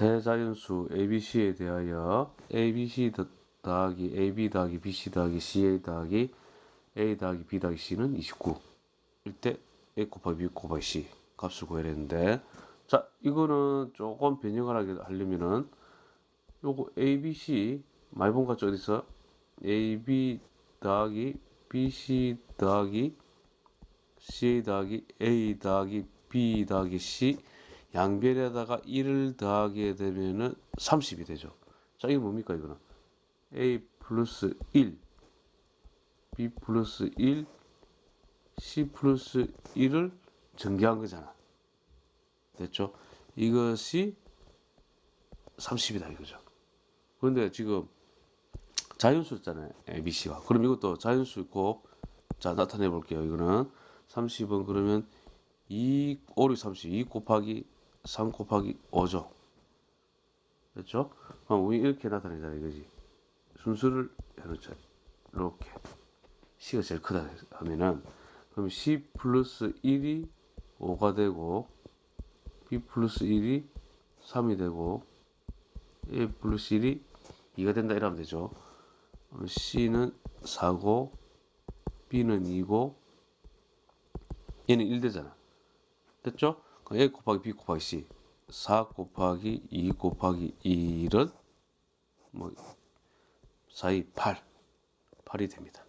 세 자연수 ABC에 대하여 ABC 더- 더하기 AB 더하기 BC 더하기 CA 더하기 A 더하기 B 더하기 C는 29. 일때 A 곱하기 B 곱하기 C 값을 구해야 되는데 자 이거는 조금 변형을 하게 하려면은 요거 ABC 같죠 어디서 AB 더하기 BC 더하기 CA 더하기 A 더하기 B 더하기 C 양변에다가 1을 더하게 되면은 30이 되죠. 자, 이게 뭡니까, 이거는? A 플러스 1, B 플러스 1, C 플러스 1을 전개한 거잖아. 됐죠? 이것이 30이다, 이거죠. 그런데 지금 자연수였잖아요. ABC가. 그럼 이것도 자연수 있고, 자, 나타내 볼게요. 이거는 30은 그러면 2, 5, 6, 30, 2 곱하기 3 곱하기 5죠. 됐죠? 그럼 우리 이렇게 나타내잖아 이거지. 순수를 해놓자. 이렇게. C가 제일 크다 하면은 그럼 C 플러스 1이 5가 되고 B 플러스 1이 3이 되고 A 플러스 1이 2가 된다 이러면 되죠. C는 4고 B는 2고 얘는 1 되잖아. 됐죠? A 곱하기 B 곱하기 C 4 곱하기 2 곱하기 1은 뭐 4, 2, 8 8이 됩니다.